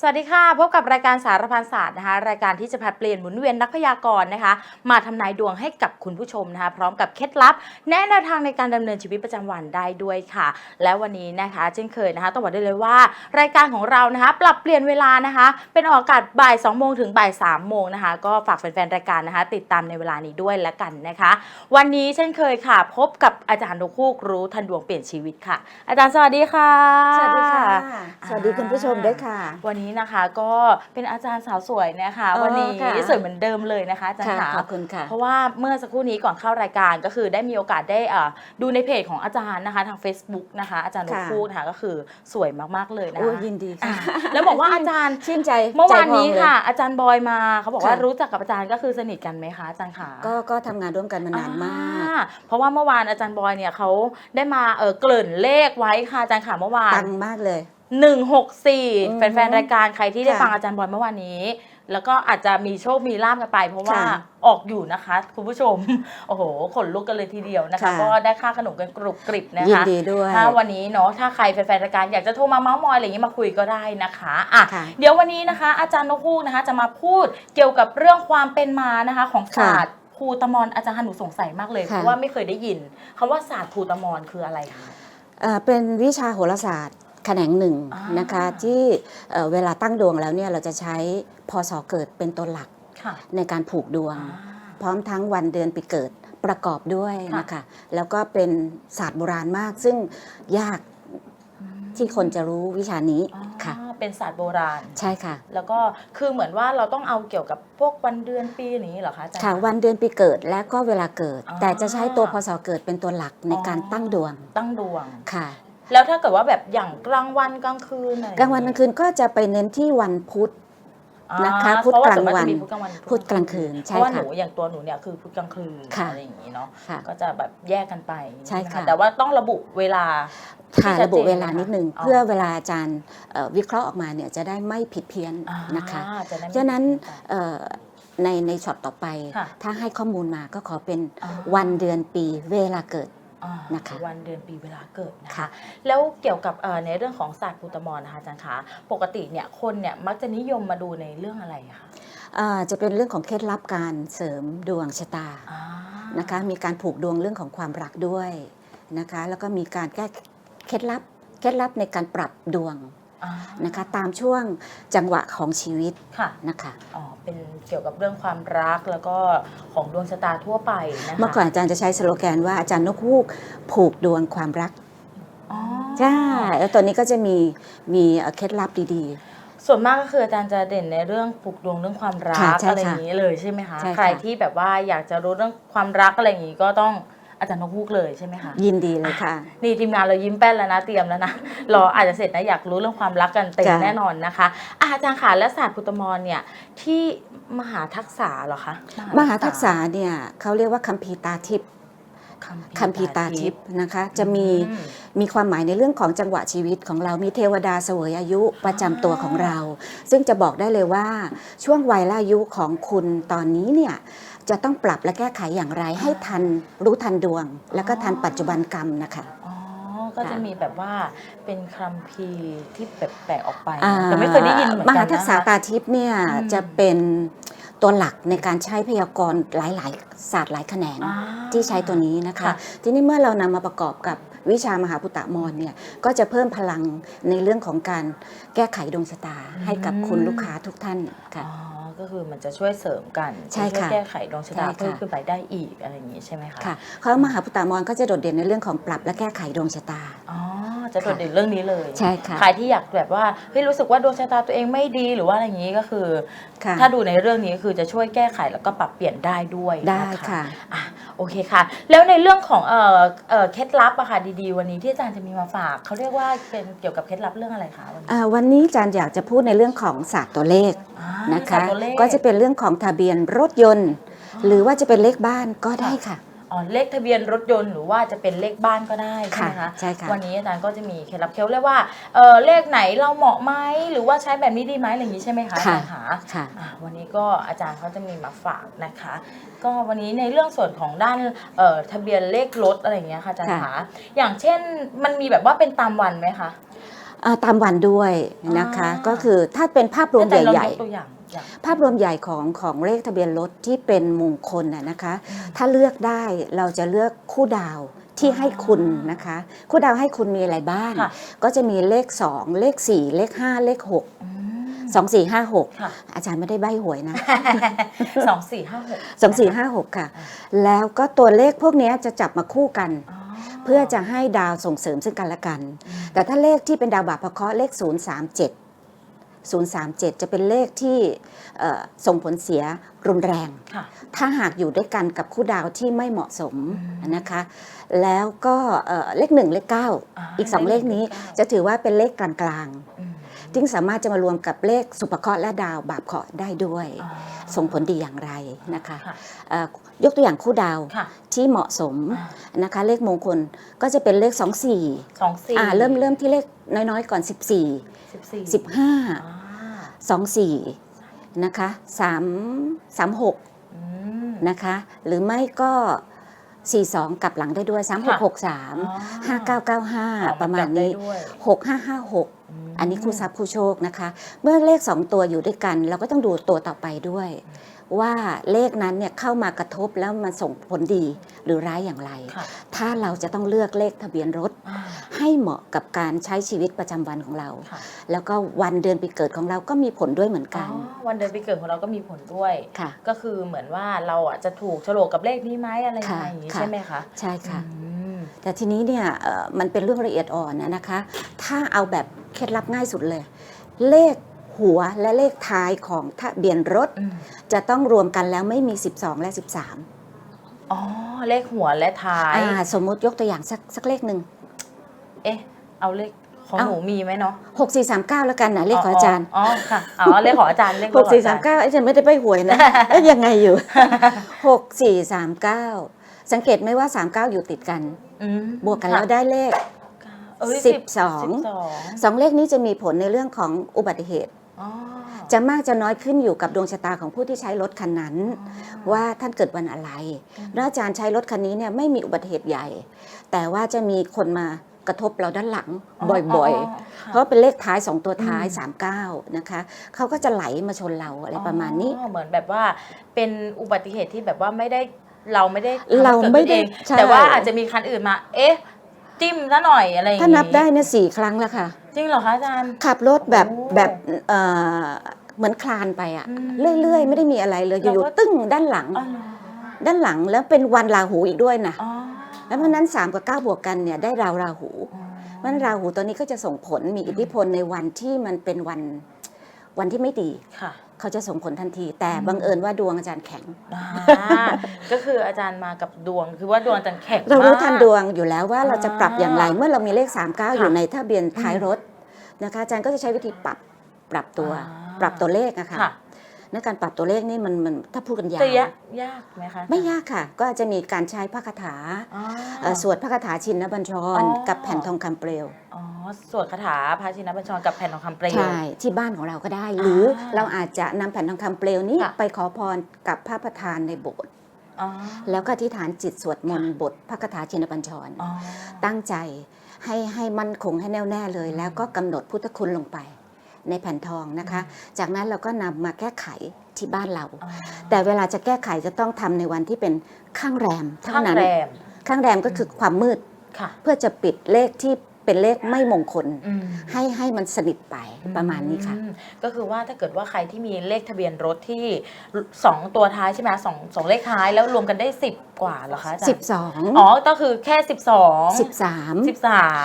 สวัสดีค่ะ พบกับรายการสารพันศาสตร์นะคะ รายการที่จะผลัดเปลี่ยนหมุนเวียนนักพยากรณ์นะคะ มาทำนายดวงให้กับคุณผู้ชมนะคะ พร้อมกับเคล็ดลับ แนะแนวทางในการดำเนินชีวิตประจำวันได้ด้วยค่ะ และวันนี้นะคะ เช่นเคยนะคะต้องบอกได้เลยว่า รายการของเรานะคะ ปรับเปลี่ยนเวลานะคะ เป็นออกอากาศบ่าย2โมงถึงบ่าย3โมงนะคะ ก็ฝากแฟนๆรายการนะคะ ติดตามในเวลานี้ด้วยแล้วกันนะคะ วันนี้เช่นเคยค่ะ พบกับอาจารย์นกคูกรู้ทันดวงเปลี่ยนชีวิตค่ะ อาจารย์สวัสดีค่ะ สวัสดีค่ะอ่าสวัสดีคุณผู้ชมด้วยค่ะ วันนี้นะคะ ก็เป็นอาจารย์สาวสวยนะคะอ๋อวันนี้ค่ะสวยเหมือนเดิมเลยนะคะอาจารย์ค่ะค่ะขอบคุณค่ะ เพราะว่าเมื่อสักครู่นี้ก่อนเข้ารายการก็คือได้มีโอกาสได้เอ่อดูในเพจของอาจารย์นะคะ ทาง Facebook นะคะ อาจารย์นกค่ะคูกนะคะก็คือสวยมากๆเลยนะโอ้คะยินดีอ่าค่ะแล้วบอกว่าอาจารย์ชื่นใจเมื่อวานใจพงนี้เลยค่ะ อาจารย์บอยมาเขาบอกว่าค่ะรู้จักกับอาจารย์ก็คือสนิทกันไหมคะอาจารย์ขาก็ก็ทำงานร่วมกันมานานมากอ่เพราะว่าเมื่อวานอาจารย์บอยเนี่ยเขาได้มาเออเกริ่นเลขไว้ค่ะอาจารย์ขาเมื่อวานปังมากเลย หนึ่งหกสี่อืมแฟนๆ รายการใครที่ได้ค่ะฟังอาจารย์บอยเมื่อวานนี้ แล้วก็อาจจะมีโชคมีลาบกันไป เพราะว่าค่ะออกอยู่นะคะ คุณผู้ชม โอ้โห ขนลุกกันเลยทีเดียวนะคะค่ะก็ได้ค่าขนมกันกรุบกริบนะยินคะดีด้วยถ้าวันนี้เนาะถ้าใครแฟนๆ รายการอยากจะโทรมาเมาส์มอยอะไรอย่างนี้มาคุยก็ได้นะคะอะค่ะเดี๋ยววันนี้นะคะ อาจารย์นกฮูกนะคะ จะมาพูดเกี่ยวกับเรื่องความเป็นมานะคะของศาสตร์ภูตมอนอาจารย์หนูสงสัยมากเลยค่ะเพราะว่าไม่เคยได้ยินคำว่าศาสตร์ภูตมอนคืออะไรคะเอ่อเป็นวิชาโหราศาสตร์ แขนงหนึ่งอ่านนะคะที่เอ่อเวลาตั้งดวงแล้วเนี่ยเราจะใช้พศเกิดเป็นตัวหลักค่ะในการผูกดวงอ่าพร้อมทั้งวันเดือนปีเกิดประกอบด้วยค่ะนะคะแล้วก็เป็นศาสตร์โบราณมากซึ่งยากที่คนจะรู้วิชานี้อ๋อค่ะเป็นศาสตร์โบราณใช่ค่ะ แล้วก็คือเหมือนว่าเราต้องเอาเกี่ยวกับพวกวันเดือนปีอย่างนี้เหรอคะอาจารย์ค่ะวันเดือนปีเกิดและก็เวลาเกิดอ๋อแต่จะใช้ตัวพศเกิดเป็นตัวหลักในการตั้งดวงตั้งดวงค่ะ แล้วถ้าเกิดว่าแบบอย่างกลางวันกลางคืนอะไรกลางวันกลางคืนก็จะไปเน้นที่วันพุธอ่านะคะพุธเพระกลางวันส่มจะมีพุธกลางวันพุธกลางคืนเพใช่ราะว่าหค่ะนูอย่างตัวหนูเนี่ยคือพุธกลางคืนค่ะอะไรอย่างนี้เนาะค่ะก็จะแบบแยกกันไปใช่ค่ะแต่ว่าต้องระบุเวลาค่ะที่ชัดระบุเจนเวลานิดนึงนะคะเพื่อเวลาอาจารย์เอ่อวิเคราะห์ออกมาเนี่ยจะได้ไม่ผิดเพี้ยนอ่านะคะจะได้ไม่ฉะนั้นผิดพลาดเอ่อในในช็อตต่อไปค่ะถ้าให้ข้อมูลมาก็ขอเป็นอ่าวันเดือนปีเวลาเกิด อ่านะคะวันเดือนปีเวลาเกิดนะคะ ค่ะ แล้วเกี่ยวกับเอ่อในเรื่องของศาสตร์พุทธมรนะคะอาจารย์คะปกติเนี่ยคนเนี่ยมักจะนิยมมาดูในเรื่องอะไรอะคะอ่าจะเป็นเรื่องของเคล็ดลับการเสริมดวงชะตาอ่านะคะ มีการผูกดวงเรื่องของความรักด้วยนะคะ แล้วก็มีการแก้เคล็ดลับ เคล็ดลับในการปรับดวงอ่า นะคะ ตามช่วงจังหวะของชีวิตค่ะนะคะอ๋อเป็นเกี่ยวกับเรื่องความรักแล้วก็ของดวงชะตาทั่วไปนะคะเมื่อก่อนอาจารย์จะใช้สโลแกนว่าอาจารย์นกฮูกผูกดวงความรักอ๋อใช่แล้วตัวนี้ก็จะมีมีเอ่อเคล็ดลับดีส่วนมากก็คืออาจารย์จะเด่นในเรื่องปลูกดวงเรื่องความรักค่ะใช่อะไรอค่ะย่างนี้เลยใช่ไหมคะใช่ค่ะใครที่แบบว่าอยากจะรู้เรื่องความรักอะไรอย่างนี้ก็ต้อง อาจารย์นกฮูกเลยใช่ไหมคะๆยินดีเลยค่ะ นี่ทีมงานเรายิ้มแป้นแล้วนะเตรียมแล้วนะรออาจจะเสร็จนะอยากรู้เรื่องความรักกันเต็มจ้ะ แน่นอนนะคะอะอาจารย์ค่ะและศาสตร์พุทธมรเนี่ยที่มหาทักษะเหรอคะมหาทักษะเนี่ยเขาเรียกว่าคัมภีร์ตาทิพย์คัมภีร์ตาทิพย์นะคะ จะมีอืม มีความหมายในเรื่องของจังหวะชีวิตของเรามีเทวดาเสวยอายุประจำตัวของเรา ซึ่งจะบอกได้เลยว่าช่วงวัยและอายุของคุณตอนนี้เนี่ย จะต้องปรับและแก้ไขอย่างไร ให้ทันรู้ทันดวง แล้วก็ทันปัจจุบันกรรมนะคะ อ๋อ ก็จะมีแบบว่าเป็นคัมภีร์ที่แบบแปลกออกไปอ่า แต่ไม่เคยได้ยินเหมือนมกันหานะทักษะคะ ตาทิพย์เนี่ยอืม จะเป็นตัวหลักในการใช้พยากรณ์หลาย ๆ ศาสตร์หลายแขนง อ่า ที่ใช้ตัวนี้นะคะ ค่ะ ทีนี้เมื่อเรานำมาประกอบกับวิชามหาพุตตมรเนี่ยก็จะเพิ่มพลังในเรื่องของการแก้ไขดวงชะตาให้กับคุณลูกค้าทุกท่านค่ะ อ๋อ ก็คือมันจะช่วยเสริมกันใช่ช่วยค่ะแก้ไขดวงชะตาใช่ค่ะเพิ่มขึ้นไปได้อีกอะไรอย่างนี้ใช่ไหมคะค่ะเพราะมหาพุตตมรก็จะโดดเด่นในเรื่องของปรับและแก้ไขดวงชะตาอ๋อจะโดดเด่นเรื่องนี้เลยใช่ค่ะใครที่อยากแบบว่าเฮ้ยรู้สึกว่าดวงชะตาตัวเองไม่ดีหรือว่าอะไรอย่างนี้ก็คือค่ะถ้าดูในเรื่องนี้ก็คือจะช่วยแก้ไขแล้วก็ปรับเปลี่ยนได้ด้วยได้นค่ะอะโอเคค่ะ แล้วในเรื่องของเอ่อเอ่อเคล็ดลับอะค่ะดีๆ วันนี้ที่อาจารย์จะมีมาฝากเขาเรียกว่าเป็นเกี่ยวกับเคล็ดลับเรื่องอะไรคะวันนี้อ่าวันนี้อาจารย์อยากจะพูดในเรื่องของศาสตร์ตัวเลขอ่า นะคะศาสตร์ตัวเลขก็จะเป็นเรื่องของทะเบียนรถยนต์ หรือว่าจะเป็นเลขบ้านก็ได้ค่ะอ๋อเลขทะเบียนรถยนต์หรือว่าจะเป็นเลขบ้านก็ได้ใช่ไหมค่ะคะใช่ค่ะวันนี้อาจารย์ก็จะมีเคล็ดลับเคล็ดเรียกว่าเออเลขไหนเราเหมาะไหมหรือว่าใช้แบบนี้ดีไหมอะไรอย่างนี้ใช่ไหมคะอาจารย์คะค่ะอะวันนี้ก็อาจารย์เขาจะมีมาฝากนะคะ ก็วันนี้ในเรื่องส่วนของด้านเอ่อทะเบียนเลขรถอะไรอย่างเงี้ยค่ะอาจารย์ค่ะคะอย่างเช่นมันมีแบบว่าเป็นตามวันไหมคะอ่า ตามวันด้วยนะคะอ่าก็คือถ้าเป็นภาพรวมแต่เราใหญ่ยกตัวอย่างอย่างๆภาพรวมใหญ่ของของเลขทะเบียนรถที่เป็นมงคลน่ะนะคะ ถ้าเลือกได้เราจะเลือกคู่ดาวที่ให้คุณนะคะ คู่ดาวให้คุณมีอะไรบ้างค่ะก็จะมีเลข 2 เลข 4 เลข 5 เลข6อืม2 4 5 6ค่ะอาจารย์ไม่ได้ใบหวยนะสองสี่ห้าหก2 4 5 6 ค่ะ แล้วก็ตัวเลขพวกเนี้ยจะจับมาคู่กันอ๋อ เพื่อจะให้ดาวส่งเสริมซึ่งกันและกัน แต่ถ้าเลขที่เป็นดาวบาปพเคราะห์เลข 037 037 จะเป็นเลขที่เอ่อส่งผลเสียรุนแรงค่ะถ้าหากอยู่ด้วยกันกับคู่ดาวที่ไม่เหมาะสมอืมนะคะ แล้วก็เอ่อเลขหนึ่งเลขเก้าาอีกสองเลขนี้จะถือว่าเป็นเลขกลางอืมๆ ซึ่งสามารถจะมารวมกับเลขสุภเคราะห์และดาวบาปเคราะห์ได้ด้วยอ๋อส่งผลดีอย่างไรนะคะค่ะเอ่อยกตัวอย่างคู่ดาวค่ะที่เหมาะสมอ่านะคะเลขมงคลก็จะเป็นเลข 2 4สองสี่อ่าเริ่มเริ่มที่เลขน้อยๆ ก่อน 14สิบสี่15อ่า24นะคะ3 36อืมนะคะหรือไม่ก็42 กลับหลังได้ด้วยอ๋อ3663 5995 ประมาณนี้จับได้ด้วย6556ม อันนี้คู่ทรัพย์คู่โชคนะคะ เมื่อเลข 2 ตัวอยู่ด้วยกัน เราก็ต้องดูตัวต่อไปด้วย ว่าเลขนั้นเนี่ยเข้ามากระทบแล้วมันส่งผลดีหรือร้ายอย่างไรค่ะถ้าเราจะต้องเลือกเลขทะเบียนรถอ่าให้เหมาะกับการใช้ชีวิตประจำวันของเราค่ะแล้วก็วันเดือนปีเกิดของเราก็มีผลด้วยเหมือนอ๋กัอนวันเดือนปีเกิดของเราก็มีผลด้วยค่ะก็คือเหมือนว่าเราอะจะถูกโฉลกกับเลขนี้ไหมอะไรยังไงอย่างนี้ค่ะใช่ไหมคะใช่ค่ะอืมแต่ทีนี้เนี่ยเอ่อมันเป็นเรื่องละเอียดอ่อนนะนะคะ ถ้าเอาแบบ เคล็ดลับง่ายสุดเลย เลขหัวและเลขท้ายของทะเบียนรถอืมจะต้องรวมกันแล้วไม่มี 12 และ 13 อ๋อ เลขหัวและท้ายอ่าสมมุติยกตัวอย่างสักสักเลขหนึ่ง เอ๊ะ เอาเลขของเอาหนูมีไหมเนาะ6 4 3 9แล้วกันนะเลขของอาจารย์ อ๋อค่ะ อ๋อเลขของอาจารย์เลข6 4 3 9อาจารย์ไม่ได้ไปหวยนะเอ๊ะยังไงอยู่6 4 3 9สังเกตไหมว่า39อยู่ติดกันอืมบวกกันแล้วได้เลข เอ้ยสิบสองสิบสองสองเลขนี้จะมีผลในเรื่องของอุบัติเหตุ อ๋อ จะมากจะน้อยขึ้นอยู่กับดวงชะตาของผู้ที่ใช้รถคันนั้น ว่าท่านเกิดวันอะไรอืมแล้วอาจารย์ใช้รถคันนี้เนี่ยไม่มีอุบัติเหตุใหญ่ แต่ว่าจะมีคนมากระทบเราด้านหลังบ่อยๆค่ะเพราะเป็นเลขท้าย 2 ตัวท้ายอืม39 นะคะ เขาก็จะไหลมาชนเราอะไรประมาณนี้อ๋อเหมือนแบบว่าเป็นอุบัติเหตุที่แบบว่าไม่ได้เราไม่ได้ทำให้เราไม่ได้กิขึ้นเองใช่แต่ว่าอาจจะมีคันอื่นมา เอ๊ะ จิ้มซะหน่อยอะไรอย่างถ้านับได้เนี่ยสี่ครั้งแล้วค่ะ จริงเหรอคะอาจารย์ ขับรถแบบโอ้แบบเอ่อเหมือนคลานไปอะอืม เรื่อยๆ ไม่ได้มีอะไรเลยอเรายู่ก็ๆตึ้งด้านหลัง อ๋อเหรอด้านหลังแล้วเป็นวันราหูอีกด้วยนะอ๋อแล้วเพราะฉะนั้น3กับ9บวกกันเนี่ยได้ราวราหูอ๋อเพราะฉะนั้นราหูตัวนี้ก็จะส่งผลมีอิทธิพลในวันที่มันเป็นวันวันที่ไม่ดี ค่ะ เขาจะส่งผลทันที แต่อืมบังเอิญว่าดวงอาจารย์แข็งอ่าก็คืออาจารย์มากับดวง คือว่าดวงอาจารย์แข็งเรารู้มกทันดวงอยู่แล้วว่าเราจะปรับอย่างไรเมื่อเรามีเลข 39ค่ะอยู่ในทะเบียนท้ายรถนะคะอาจารย์ก็จะใช้วิธีปรับปรับตัวอ่าปรับตัวเลขอะค่ะ ค่ะในการปรับตัวเลขนี่มันมันถ้าพูดกันยาวจะยากยากไหมคะ ไม่ยากค่ะ ก็จะมีการใช้พระคาถาอ๋อเอ่อสวดพระคาถาชินบัญชรอ๋อกับแผ่นทองคำเปลวอ๋อสวดคาถาพระชินบัญชรกับแผ่นทองคำเปลวใช่ที่บ้านของเราก็ได้ หรืออาเราอาจจะนำแผ่นทองคำเปลวนี้ค่ะไปขอพรกับพระประธานในโบสถ์อ๋อแล้วก็อธิษฐานจิตสวดมนต์บทพระคาถาชินบัญชรอ๋อตั้งใจให้ให้มั่นคงให้แน่วแน่เลย แล้วก็กำหนดพุทธคุณลงไป ในแผ่นทองนะคะ จากนั้นเราก็นำมาแก้ไขที่บ้านเราอ๋อแต่เวลาจะแก้ไขจะต้องทำในวันที่เป็นข้างแรมเท่าข้างนั้นแรมข้างแรมก็คือความมืดค่ะเพื่อจะปิดเลขที่เป็นเลขไม่มงคลอืมให้ให้มันสนิทไปประมาณนี้ค่ะอืมก็คือว่าถ้าเกิดว่าใครที่มีเลขทะเบียนรถที่สองตัวท้ายใช่ไหมสองสองเลขท้ายแล้วรวมกันได้สิบกว่าเหรอคะอาจารย์12อ๋อ ก็คือแค่สิบสองสิบ13สา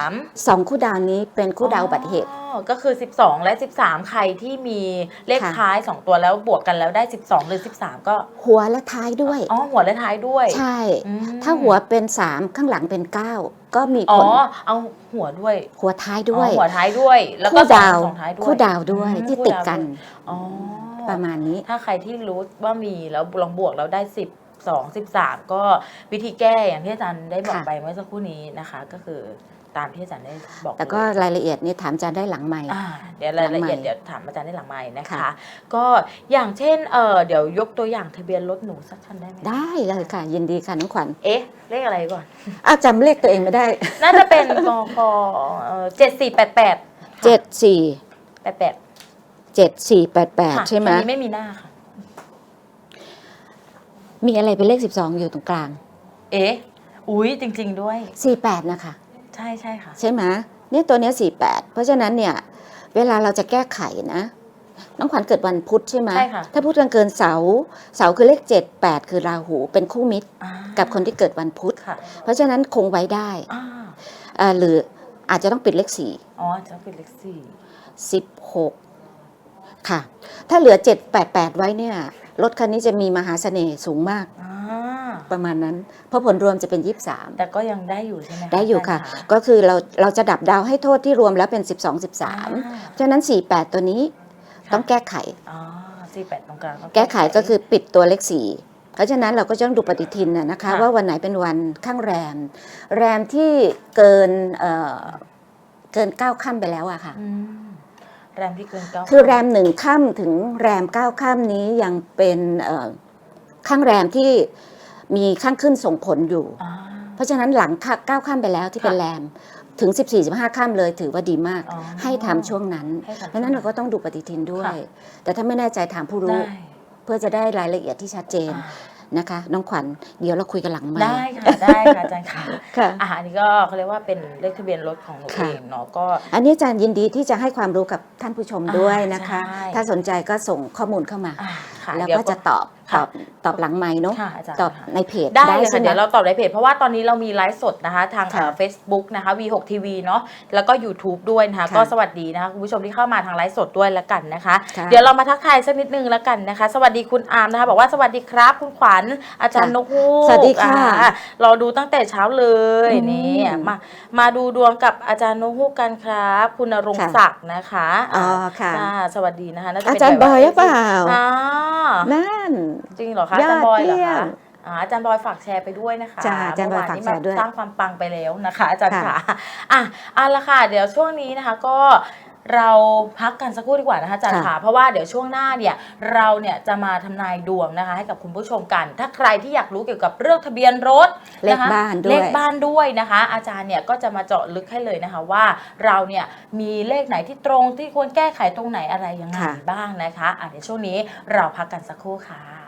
มสองคู่ดาวนี้เป็นคู่ดาวอุบัติเหตุก็คือ 12 และ 13 ใครที่มีเลขค่ะ ท้าย 2 ตัวแล้วบวกกันแล้วได้ 12 หรือ 13 ก็หัวและท้ายด้วย อ๋อหัวและท้ายด้วยใช่ อืมถ้าหัวเป็น3ข้างหลังเป็น9ก็มีอ๋ผอลเอาหัวด้วยหัวท้ายด้วยอ๋อหัวท้ายด้วย แล้วก็คู่สองดาวสองท้ายด้วยคู่ดาวด้วยอืมที่คู่ติดาวกันด้วยอ๋อ ประมาณนี้ ถ้าใครที่รู้ว่ามีแล้วลองบวกแล้วได้12 13 ก็วิธีแก้อย่างที่อาจารย์ได้บอกค่ะ ไปเมื่อสักครู่นี้นะคะ ก็คือ ตามที่อาจารย์ได้บอกแต่ก็เลยรายละเอียดนี่ถามอาจารย์ได้หลังใหม่ อ่าเดี๋ยวรายละเอียดหลังไมค์เดี๋ยวถามอาจารย์ได้หลังไม้นะคะ ค่ะ ก็อย่างเช่นเออเดี๋ยวยกตัวอย่างทะเบียนรถหนูสักคันได้ไหมได้เลยค่ะ ยินดีค่ะน้องขวัญเอ๊ะ เลขอะไรก่อน อ้าวจำเลขตัวเองไม่ได้ น่าจะเป็นกกเจ็ดสี่แปดแปดเจ็ดสี่แปดแปดเจ็ดสี่แปดแปดค่ะใช่ไหมตรงนี้ไม่มีหน้าค่ะ มีอะไรเป็นเลขสิบสองอยู่ตรงกลาง เอ๊ะ อุ้ยจริง ๆ ด้วยสี่แปดนะคะ ใช่ใช่ค่ะ ใช่ไหมเนี่ยตัวเนี้สี่แปดเพราะฉะนั้นเนี่ยเวลาเราจะแก้ไขนะน้องขวัญเกิดวันพุธใช่ไหมใช่ค่ะ ถ้าพูดกันเกินเสาร์เสาร์คือเลขเจ็ดแปดคือราหูเป็นคู่มิตร อ่ากับคนที่เกิดวันพุธ ค่ะเพราะฉะนั้นคงไว้ได้อ่าอ่าหรืออาจจะต้องปิดเลขสี่อ๋อจะเป็นเลขสี่สิบหกค่ะ ถ้าเหลือเจ็ดแปดแปดไว้เนี่ยรถคันนี้จะมีมหาเสน่ห์สูงมาก อ่า ประมาณนั้น เพราะผลรวมจะเป็นยี่สิบสามแต่ก็ยังได้อยู่ใช่ไหมได้อยู่ค่ะาจารก็คือเราเราจะดับดาวให้โทษที่รวมแล้วเป็น 12อ่า13ฉะนั้น 48 ตัวนี้ต้องแก้ไขอ๋อสี่แปดตรงกลางแก้ไขก็คือปิดตัวเลข4เพราะฉะนั้นเราก็จะต้องดูปฏิทินนะนะคะค่ะว่าวันไหนเป็นวันข้างแรม แรมที่เกินเอ่อเกิน9ค่ำไปแล้วอะค่ะอืมแรมที่เกินเก้าคือแรมหนึ่งค่ำถึงแรมเก้าค่ำนี้ยังเป็นเอ่อข้างแรมที่ มีข้างขึ้นส่งผลอยู่อ่าเพราะฉะนั้นหลังค่าเก้าข้ามไปแล้วที่เป็นค่ะแรมถึง 14 15 ข้ามเลยถือว่าดีมากอ๋อให้ทำช่วงนั้นให้ทำเพราะฉะนั้นเราก็ต้องดูปฏิทินด้วยค่ะแต่ถ้าไม่แน่ใจถามผู้รู้ได้เพื่อจะได้รายละเอียดที่ชัดเจนอ่านะคะ น้องขวัญเดี๋ยวเราคุยกันหลังไมาได้ค่ะได้ค่ะอาจารย์ค่ะค่ะอ่าอันนี้ก็เขาเรียกว่าเป็นเลขทะเบียนรถของหนูค่ะเองเนาะก็ อันนี้อาจารย์ยินดีที่จะให้ความรู้กับท่านผู้ชมด้วยนะคะใช่ถ้าสนใจก็ส่งข้อมูลเข้ามาอ่า ค่ะแล้วเดี๋ยก็จะตอบตค่ะอบตอบหลังไม้เนาะค่ะอาจารย์ตอบค่ะ ในเพจได้เลยใช่ค่ะไหม เดี๋ยวเราตอบในเพจเพราะว่าตอนนี้เรามีไลฟ์สดนะคะทางค่ะเฟซบุ๊กนะคะ V6 TV เนาะแล้วก็ YouTube ด้วยนะคะ ค่ะก็สวัสดีนะคะคุณผู้ชมที่เข้ามาทางไลฟ์สดด้วยแล้วกันนะคะ ค่ะเดี๋ยวเรามาทักทายสักนิดนึงแล้วกันนะคะ สวัสดีคุณอาร์มนะคะ บอกว่าสวัสดีครับคุณขวัญอาจารย์นกฮูกสวัสดีค่ะอ่าเราดูตั้งแต่เช้าเลยอืมนี่มามาดูดวงกับอาจารย์นกฮูกกันครับ คุณนรงค์ค่ะศักดิ์นะคะอ๋อค่ะอ่าสวัสดีนะคะน่จะอาเป็นจารย์บแบบอว่ยหรือเปล่า อ่านั่น จริงเหรอคะอาจารย์บอยเหรอเยี่ยคะมอ่าอาจารย์บอยฝากแชร์ไปด้วยนะคะจ้าอาจารย์บอยฝากแชร์ด้วยเมื่อวานนี้มาสร้างความปังไปแล้วนะคะ อาจารย์ค่ะค่ะอะเอาละค่ะ เดี๋ยวช่วงนี้นะคะก็ เราพักกันสักครู่ดีกว่านะคะอาจารย์ค่ะค่ะเพราะว่าเดี๋ยวช่วงหน้าเนี่ยเราเนี่ยจะมาทำนายดวงนะคะ ให้กับคุณผู้ชมกัน ถ้าใครที่อยากรู้เกี่ยวกับเรื่องทะเบียนรถเลขนะคะบ้านด้เลวยขบ้านด้วยนะคะ อาจารย์เนี่ยก็จะมาเจาะลึกให้เลยนะคะว่าเราเนี่ยมีเลขไหนที่ตรงที่ควรแก้ไขตรงไหนอะไรยังไงค่ะบ้างนะคะอะเดี๋ยวช่วงนี้เราพักกันสักครู่ค่ะ